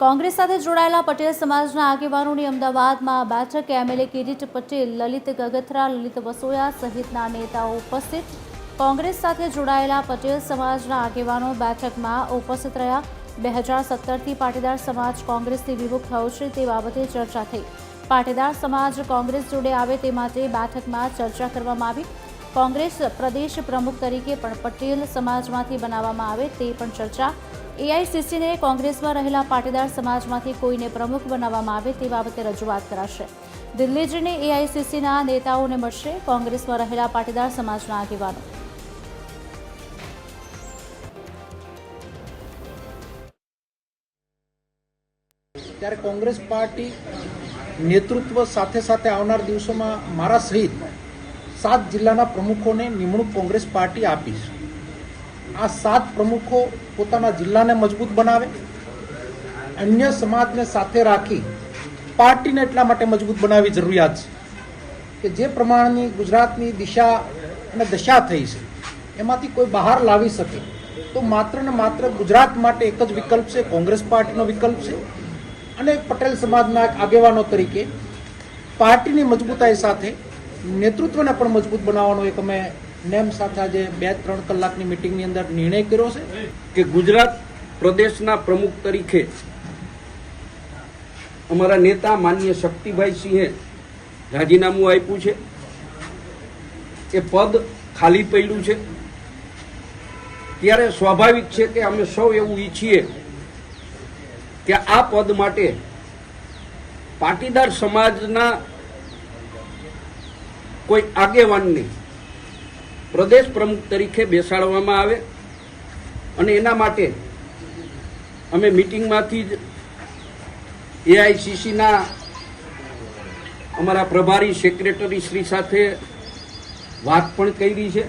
કોંગ્રેસ સાથે જોડાયેલા પટેલ સમાજના આગેવાનોની અમદાવાદમાં બેઠક એમએલએ કિરીટ પટેલ, લલિત ગગથરા, લલિત વસોયા સહિતના નેતાઓ ઉપસ્થિત. કોંગ્રેસ સાથે જોડાયેલા પટેલ સમાજના આગેવાનો બેઠકમાં ઉપસ્થિત રહ્યા. બે હજાર સત્તરથી પાટીદાર સમાજ કોંગ્રેસથી વિમુખ થયો છે તે બાબતે ચર્ચા થઈ. પાટીદાર સમાજ કોંગ્રેસ જોડે આવે તે માટે બેઠકમાં ચર્ચા કરવામાં આવી. કોંગ્રેસ પ્રદેશ પ્રમુખ તરીકે પણ પટેલ સમાજમાંથી બનાવવામાં આવે તે પણ ચર્ચા. એઆઈસીસીને કોંગ્રેસમાં રહેલા પાટીદાર સમાજમાંથી કોઈને પ્રમુખ બનાવવામાં આવે તે બાબતે રજૂઆત કરાશે. દિલ્હી જઈને એઆઈસીસીના નેતાઓને મળશે કોંગ્રેસમાં રહેલા પાટીદાર સમાજના આગેવાનો. ત્યારે કોંગ્રેસ પાર્ટી નેતૃત્વ સાથે સાથે આવનાર દિવસોમાં મારા સહિત સાત જિલ્લાના પ્રમુખોને નિમણૂક કોંગ્રેસ પાર્ટી આપીશ આ સાત પ્રમુખો પોતાના જિલ્લાને મજબૂત બનાવે, અન્ય સમાજને સાથે રાખી પાર્ટીને એટલા માટે મજબૂત બનાવવી જરૂરિયાત છે કે જે પ્રમાણની ગુજરાતની દિશા અને દશા થઈ છે, એમાંથી કોઈ બહાર લાવી શકે, તો માત્ર ને માત્ર ગુજરાત માટે એક જ વિકલ્પ છે, કોંગ્રેસ પાર્ટીનો વિકલ્પ છે અને પટેલ સમાજના આગેવાનો તરીકે પાર્ટીની મજબૂતાઈ સાથે નેતૃત્વને પણ મજબૂત બનાવવાનો એક અમે નેમ સાથે આજે બે ત્રણ કલાકની મિટિંગની અંદર નિર્ણય કર્યો છે. કે ગુજરાત પ્રદેશના પ્રમુખ તરીકે અમારા નેતા માન્ય શક્તિભાઈ સિંહે રાજીનામું આપ્યું છે. એ પદ ખાલી પડ્યું છે. ત્યારે સ્વાભાવિક છે કે અમે સૌ એવું ઈચ્છીએ કે આ પદ માટે પાટીદાર સમાજના કોઈ આગેવાનને પ્રદેશ પ્રમુખ તરીકે બેસાડવામાં આવે અને એના માટે અમે મિટિંગમાંથી જ એઆઈસીસીના અમારા પ્રભારી સેક્રેટરી શ્રી સાથે વાત પણ કરી છે.